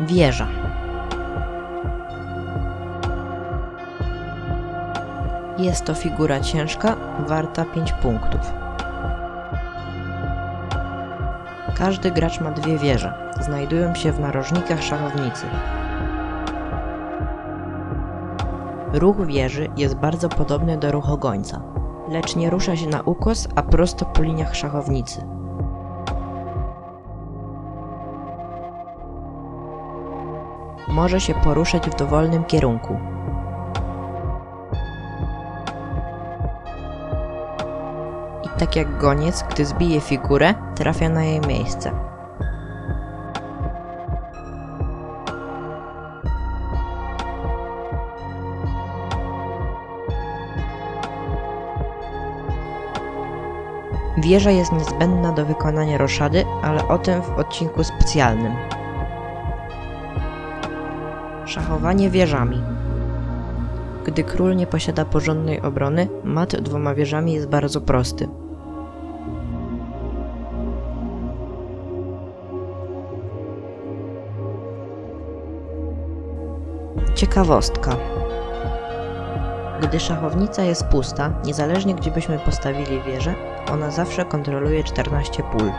Wieża. Jest to figura ciężka, warta 5 punktów. Każdy gracz ma dwie wieże. Znajdują się w narożnikach szachownicy. Ruch wieży jest bardzo podobny do ruchu gońca, lecz nie rusza się na ukos, a prosto po liniach szachownicy. Może się poruszać w dowolnym kierunku. I tak jak goniec, gdy zbije figurę, trafia na jej miejsce. Wieża jest niezbędna do wykonania roszady, ale o tym w odcinku specjalnym. Szachowanie wieżami. Gdy król nie posiada porządnej obrony, mat dwoma wieżami jest bardzo prosty. Ciekawostka. Gdy szachownica jest pusta, niezależnie gdzie byśmy postawili wieżę, ona zawsze kontroluje 14 pól.